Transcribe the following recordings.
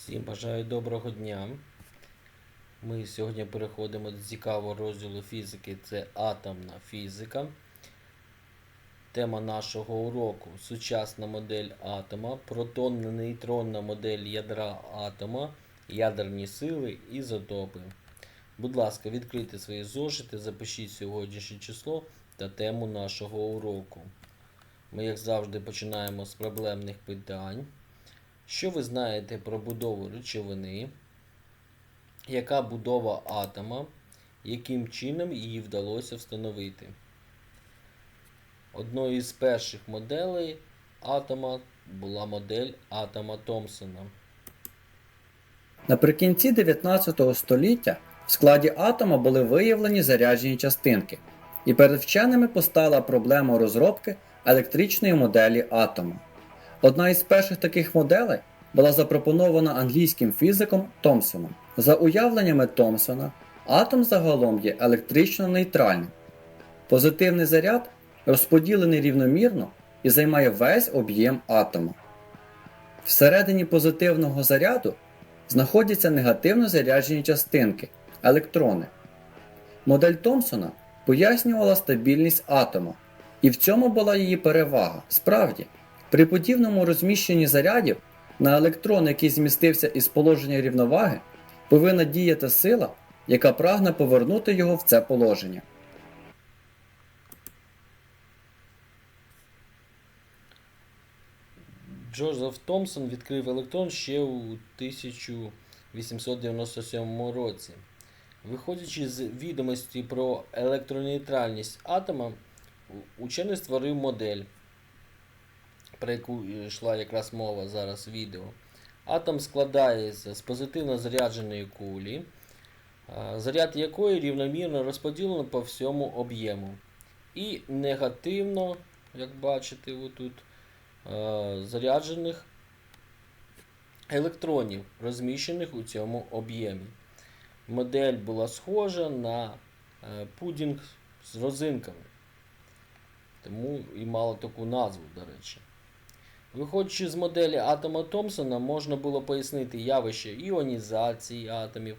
Всім бажаю доброго дня. Ми сьогодні переходимо до цікавого розділу фізики. Це атомна фізика. Тема нашого уроку сучасна модель атома, протонно-нейтронна модель ядра атома, ядерні сили, ізотопи. Будь ласка, відкрийте свої зошити, запишіть сьогоднішнє число та тему нашого уроку. Ми, як завжди, починаємо з проблемних питань. Що ви знаєте про будову речовини? Яка будова атома? Яким чином її вдалося встановити? Одною із перших моделей атома була модель атома Томпсона. Наприкінці 19 століття в складі атома були виявлені заряджені частинки, і перед вченими постала проблема розробки електричної моделі атома. Одна із перших таких моделей була запропонована англійським фізиком Томпсоном. За уявленнями Томпсона, атом загалом є електрично нейтральним. Позитивний заряд розподілений рівномірно і займає весь об'єм атома. Всередині позитивного заряду знаходяться негативно заряджені частинки електрони. Модель Томпсона пояснювала стабільність атома, і в цьому була її перевага. Справді, при подібному розміщенні зарядів на електрон, який змістився із положення рівноваги, повинна діяти сила, яка прагне повернути його в це положення. Джозеф Томпсон відкрив електрон ще у 1897 році. Виходячи з відомості про електронейтральність атома, учений створив модель, про яку йшла якраз мова зараз відео. Атом складається з позитивно зарядженої кулі, заряд якої рівномірно розподілено по всьому об'єму. І негативно, як бачите, отут, е, заряджених електронів, розміщених у цьому об'ємі. Модель була схожа на е, пудінг з розинками. Тому і мала таку назву, до речі. Виходячи з моделі атома Томпсона, можна було пояснити явище іонізації атомів,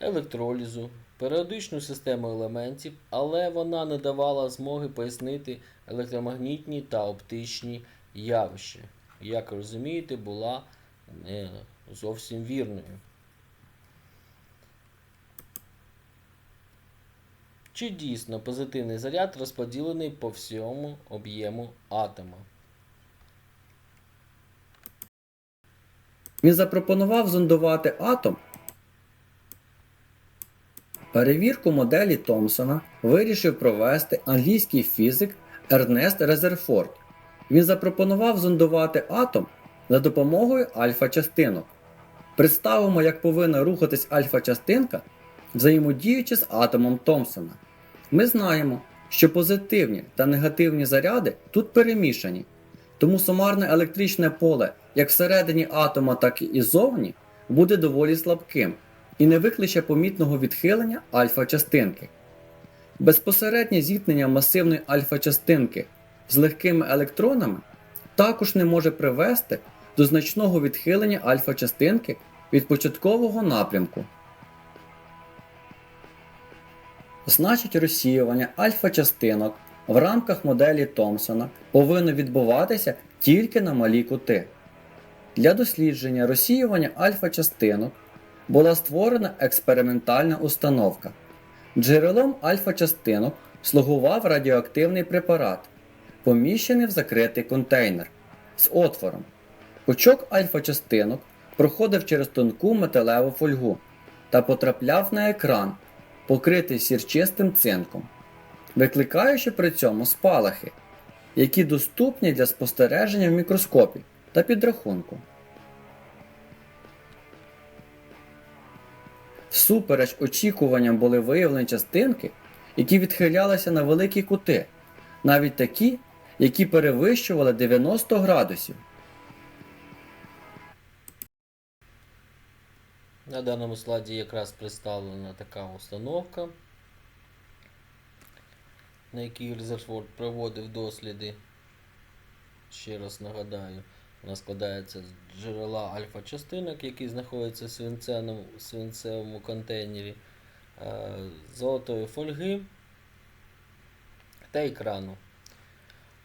електролізу, періодичну систему елементів, але вона не давала змоги пояснити електромагнітні та оптичні явища. Як розумієте, була не зовсім вірною. Чи дійсно позитивний заряд розподілений по всьому об'єму атома? Він запропонував зондувати атом. Перевірку моделі Томпсона вирішив провести англійський фізик Ернест Резерфорд. Він запропонував зондувати атом за допомогою альфа-частинок. Представимо, як повинна рухатись альфа-частинка, взаємодіючи з атомом Томпсона. Ми знаємо, що позитивні та негативні заряди тут перемішані, тому сумарне електричне поле як всередині атома, так і ззовні буде доволі слабким і не викличе помітного відхилення альфа-частинки. Безпосереднє зіткнення масивної альфа-частинки з легкими електронами також не може привести до значного відхилення альфа-частинки від початкового напрямку. Значить, розсіювання альфа-частинок в рамках моделі Томпсона повинно відбуватися тільки на малі кути. Для дослідження розсіювання альфа-частинок була створена експериментальна установка. Джерелом альфа-частинок слугував радіоактивний препарат, поміщений в закритий контейнер з отвором. Пучок альфа-частинок проходив через тонку металеву фольгу та потрапляв на екран, покритий сірчистим цинком, викликаючи при цьому спалахи, які доступні для спостереження в мікроскопі та підрахунку. Всупереч очікуванням були виявлені частинки, які відхилялися на великі кути, навіть такі, які перевищували 90 градусів. На даному слайді якраз представлена така установка, на якій Резерфорд проводив досліди. Ще раз нагадаю. Вона складається з джерела альфа-частинок, які знаходяться в свинцевому, свинцевому контейнері, е, золотої фольги та екрану.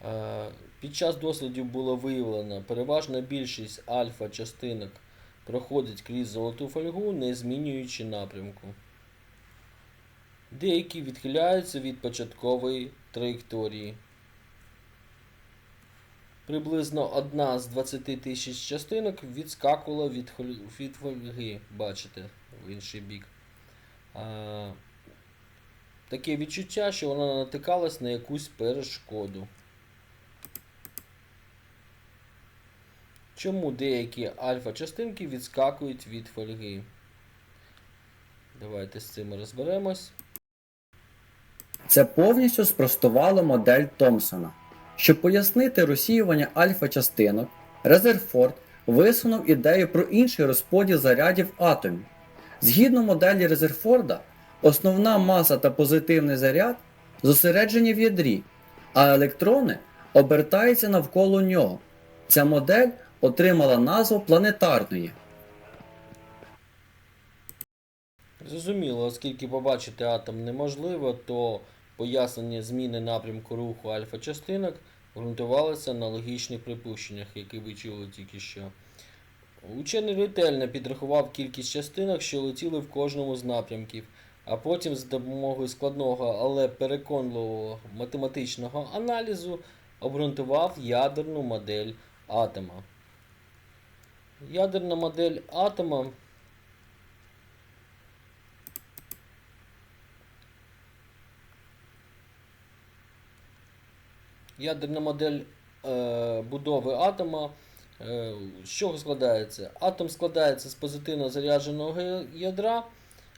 Е, Під час дослідів було виявлено, переважна більшість альфа-частинок проходить крізь золоту фольгу, не змінюючи напрямку. Деякі відхиляються від початкової траєкторії. Приблизно одна з 20 тисяч частинок відскакувала від, від фольги, бачите, в інший бік. А, таке відчуття, що вона натикалась на якусь перешкоду. Чому деякі альфа-частинки відскакують від фольги? Давайте з цим розберемось. Це повністю спростувало модель Томпсона. Щоб пояснити розсіювання альфа-частинок, Резерфорд висунув ідею про інший розподіл зарядів атомів. Згідно моделі Резерфорда, основна маса та позитивний заряд зосереджені в ядрі, а електрони обертаються навколо нього. Ця модель отримала назву планетарної. Зрозуміло, оскільки побачити атом неможливо, то пояснення зміни напрямку руху альфа-частинок ґрунтувалося на логічних припущеннях, які ви чули тільки що. Учений ретельно підрахував кількість частинок, що летіли в кожному з напрямків, а потім з допомогою складного, але переконливого математичного аналізу обґрунтував ядерну модель атома. Ядерна модель атома Ядерна модель е, будови атома. Е, з чого складається? Атом складається з позитивно зарядженого ядра,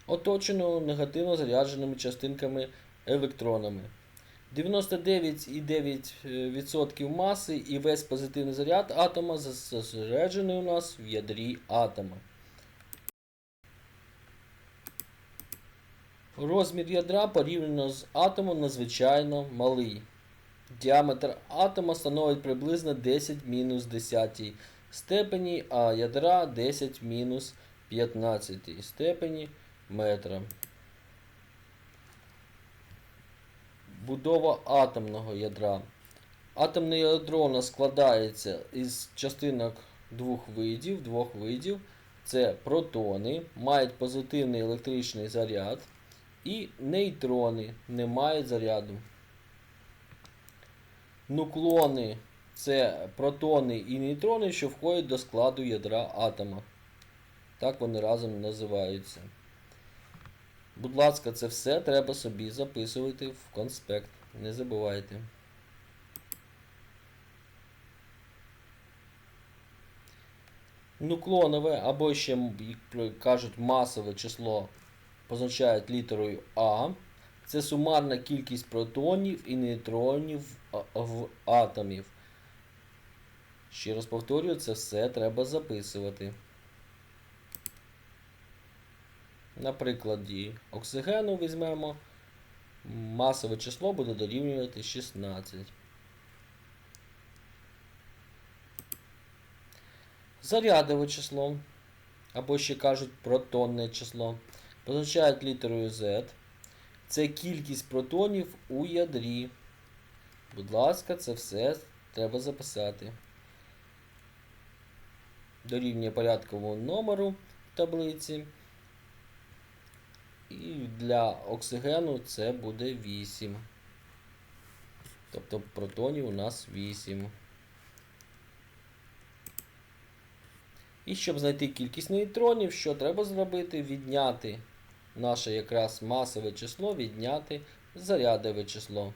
оточеного негативно зарядженими частинками електронами. 99,9% маси і весь позитивний заряд атома зосереджений у нас в ядрі атома. Розмір ядра порівняно з атомом надзвичайно малий. Діаметр атома становить приблизно 10 мінус 10 степені, а ядра 10 мінус 15 степені метра. Будова атомного ядра. Атомне ядро у нас складається із частинок двох видів. Двох видів. Це протони, мають позитивний електричний заряд, і нейтрони не мають заряду. Нуклони це протони і нейтрони, що входять до складу ядра атома. Так вони разом називаються. Будь ласка, це все треба собі записувати в конспект. Не забувайте. Нуклонове або ще як кажуть масове число позначають літерою А. Це сумарна кількість протонів і нейтронів в атомів. Ще раз повторюю, це все треба записувати. На прикладі оксигену візьмемо. Масове число буде дорівнювати 16. Зарядове число, або ще кажуть протонне число, позначають літерою Z. Це кількість протонів у ядрі. Будь ласка, це все треба записати. Дорівнює порядковому номеру в таблиці. І для оксигену це буде 8. Тобто протонів у нас 8. І щоб знайти кількість нейтронів, що треба зробити? Відняти наше якраз масове число, відняти зарядове число.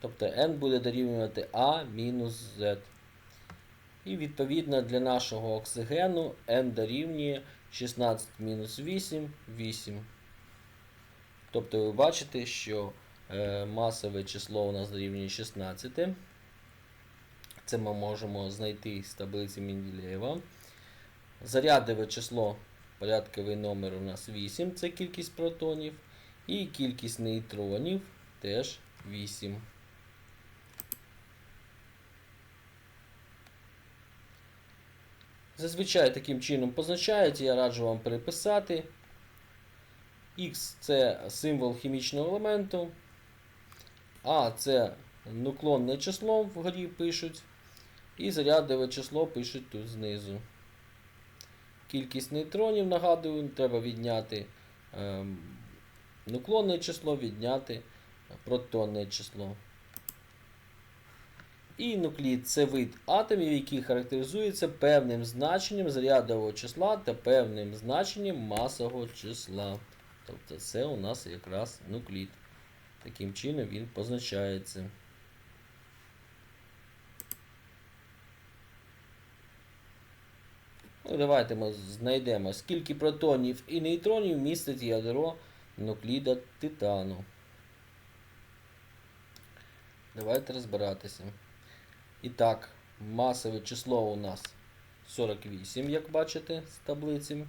Тобто n буде дорівнювати А мінус Z. І відповідно для нашого оксигену n дорівнює 16 мінус 8 8. Тобто ви бачите, що е, масове число у нас дорівнює 16. Це ми можемо знайти з таблиці Менделєєва. Зарядове число, порядковий номер у нас 8, це кількість протонів. І кількість нейтронів теж 8. Зазвичай таким чином позначається, я раджу вам переписати. Х це символ хімічного елементу. А це нуклонне число вгорі пишуть. І зарядове число пишуть тут знизу. Кількість нейтронів, нагадую, треба відняти ем, нуклонне число, відняти протонне число. І нуклід це вид атомів, який характеризується певним значенням зарядового числа та певним значенням масового числа. Тобто це у нас якраз нуклід. Таким чином він позначається. Давайте ми знайдемо, скільки протонів і нейтронів містить ядро нукліда титану. Давайте розбиратися. І так, масове число у нас 48, як бачите, з таблиці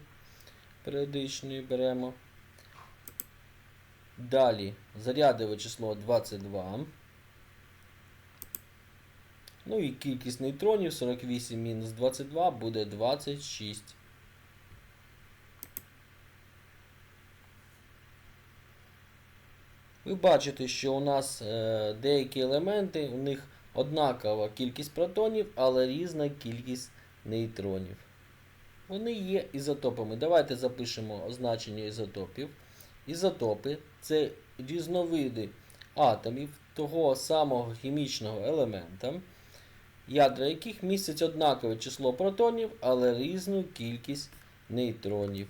періодичної беремо. Далі зарядове число 22. Ну і кількість нейтронів 48 мінус 22 буде 26. Ви бачите, що у нас е, деякі елементи, у них однакова кількість протонів, але різна кількість нейтронів. Вони є ізотопами. Давайте запишемо означення ізотопів. Ізотопи це різновиди атомів того самого хімічного елемента, ядра яких містять однакове число протонів, але різну кількість нейтронів.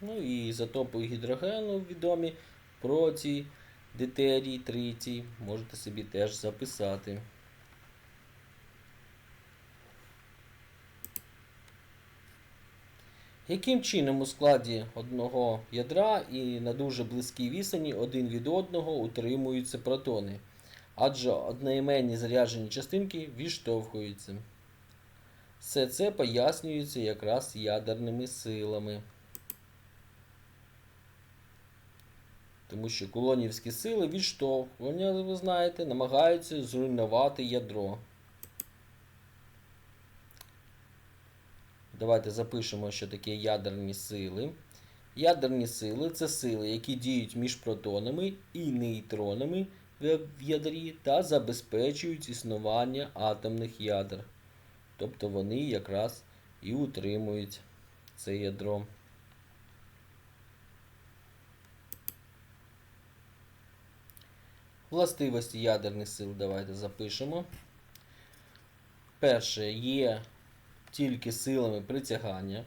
Ну і ізотопи гідрогену відомі процій, дейтерій, тритій. Можете собі теж записати. Яким чином у складі одного ядра і на дуже близькій відстані один від одного утримуються протони? Адже одноіменні заряджені частинки відштовхуються. Все це пояснюється якраз ядерними силами. Тому що колонівські сили відштовхування, ви знаєте, намагаються зруйнувати ядро. Давайте запишемо, що таке ядерні сили. Ядерні сили це сили, які діють між протонами і нейтронами в ядрі та забезпечують існування атомних ядер. Тобто вони якраз і утримують це ядро. Властивості ядерних сил давайте запишемо. Перше є тільки силами притягання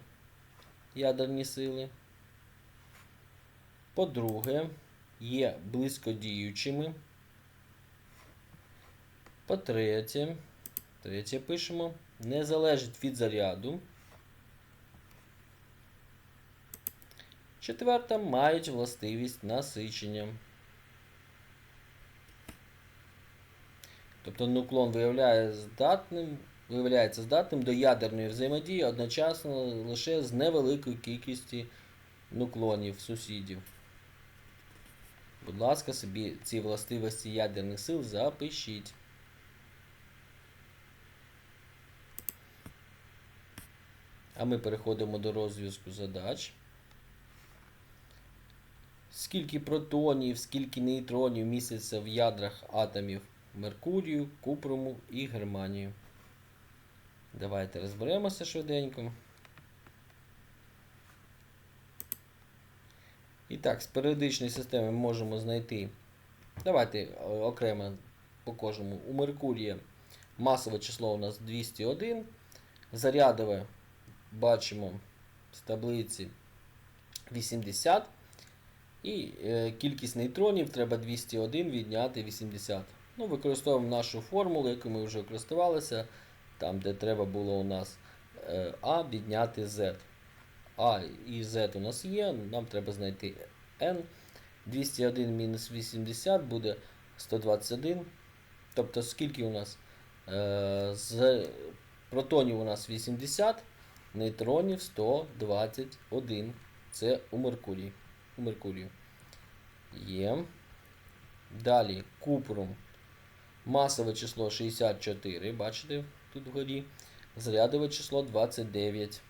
ядерні сили. По-друге, є близькодіючими. По-третє, третє пишемо, не залежить від заряду. Четверта, мають властивість насичення. Тобто нуклон виявляє здатним, виявляється здатним до ядерної взаємодії одночасно лише з невеликою кількістю нуклонів сусідів. Будь ласка, собі ці властивості ядерних сил запишіть. А ми переходимо до розв'язку задач. Скільки протонів, скільки нейтронів міститься в ядрах атомів Меркурію, Купруму і Германію. Давайте розберемося швиденько. І так, з періодичної системи ми можемо знайти. Давайте окремо по кожному. У Меркурія масове число у нас 201. Зарядове бачимо з таблиці 80. І е, кількість нейтронів треба 201 відняти 80. Ну, Використовуємо нашу формулу, яку ми вже користувалися, там, де треба було у нас е, А відняти Z. А і Z у нас є, нам треба знайти N. 201 мінус 80 буде 121. Тобто, скільки у нас? Е, з протонів у нас 80, нейтронів 121. Це у Меркурії. У Меркурію. Є. Далі купрум. Масове число 64, бачите, тут вгорі. зарядове число 29.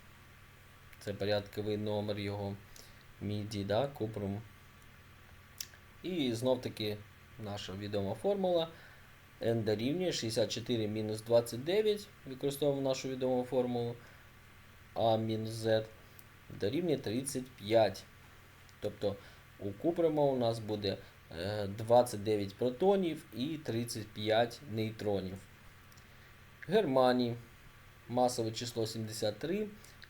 Це порядковий номер його міді, да, купрум. І знов таки наша відома формула n дорівнює 64 мінус 29. Використовуємо нашу відому формулу z дорівнює 35. Тобто у куприма у нас буде е, 29 протонів і 35 нейтронів. Германії масове число 73,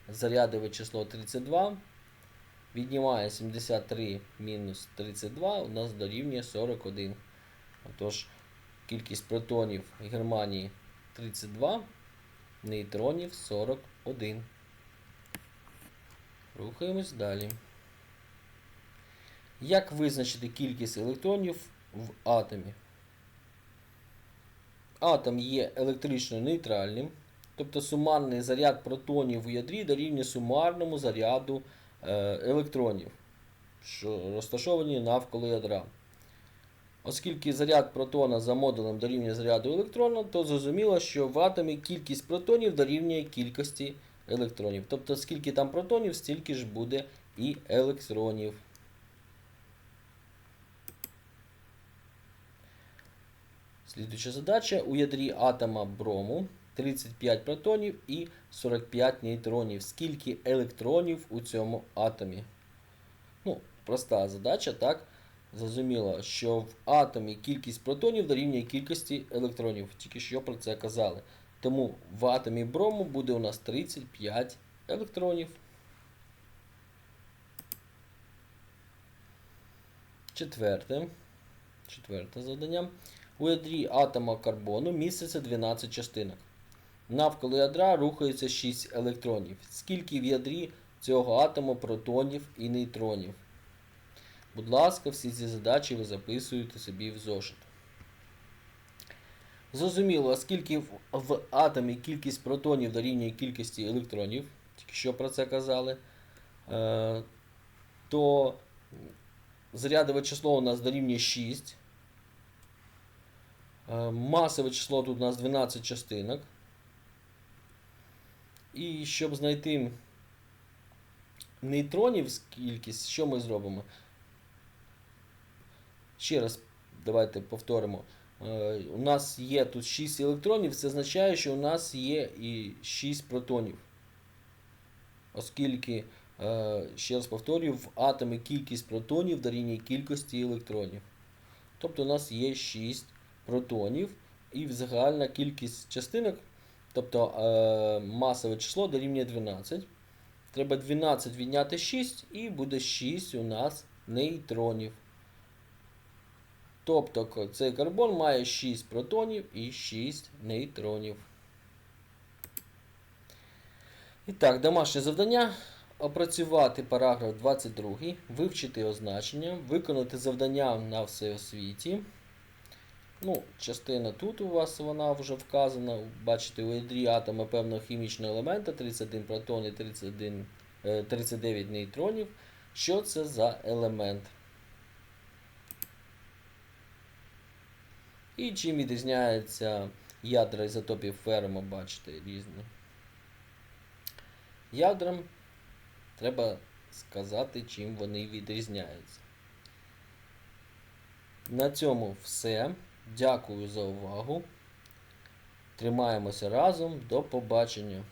зарядове число 32. Віднімає 73 мінус 32, у нас дорівнює 41. Отож, кількість протонів Германії 32, нейтронів 41. Рухаємось далі. Як визначити кількість електронів в атомі? Атом є електрично нейтральним, тобто сумарний заряд протонів у ядрі дорівнює сумарному заряду е, електронів, що розташовані навколо ядра. Оскільки заряд протона за модулем дорівнює заряду електрона, то зрозуміло, що в атомі кількість протонів дорівнює кількості електронів. Тобто, скільки там протонів, стільки ж буде і електронів. Слідуюча задача. У ядрі атома брому 35 протонів і 45 нейтронів. Скільки електронів у цьому атомі? Ну, проста задача, так? Зрозуміло, що в атомі кількість протонів дорівнює кількості електронів. Тільки що про це казали. Тому в атомі брому буде у нас 35 електронів. Четверте. Четверте завдання. У ядрі атома карбону міститься 12 частинок. Навколо ядра рухається 6 електронів. Скільки в ядрі цього атому протонів і нейтронів? Будь ласка, всі ці задачі ви записуєте собі в зошит. Зрозуміло, оскільки в, атомі кількість протонів дорівнює кількості електронів, тільки що про це казали, е, то зарядове число у нас дорівнює 6. Е, масове число тут у нас 12 частинок. І щоб знайти нейтронів кількість, що ми зробимо? Ще раз давайте повторимо. Е, У нас є тут 6 електронів, це означає, що у нас є і 6 протонів. Оскільки, е, ще раз повторюю, в атомі кількість протонів дорівнює кількості електронів. Тобто у нас є 6 протонів і загальна кількість частинок, тобто е, масове число дорівнює 12. Треба 12 відняти 6 і буде 6 у нас нейтронів. Тобто цей карбон має 6 протонів і 6 нейтронів. І так, домашнє завдання. Опрацювати параграф 22, вивчити означення, виконати завдання на всеосвіті. Ну, частина тут у вас вона вже вказана. Бачите, у ядрі атома певного хімічного елемента 31 протон і 31, е, 39 нейтронів. Що це за елемент? І чим відрізняються ядра ізотопів ферму, бачите, різні. Ядрам треба сказати, чим вони відрізняються. На цьому все. Дякую за увагу. Тримаємося разом. До побачення.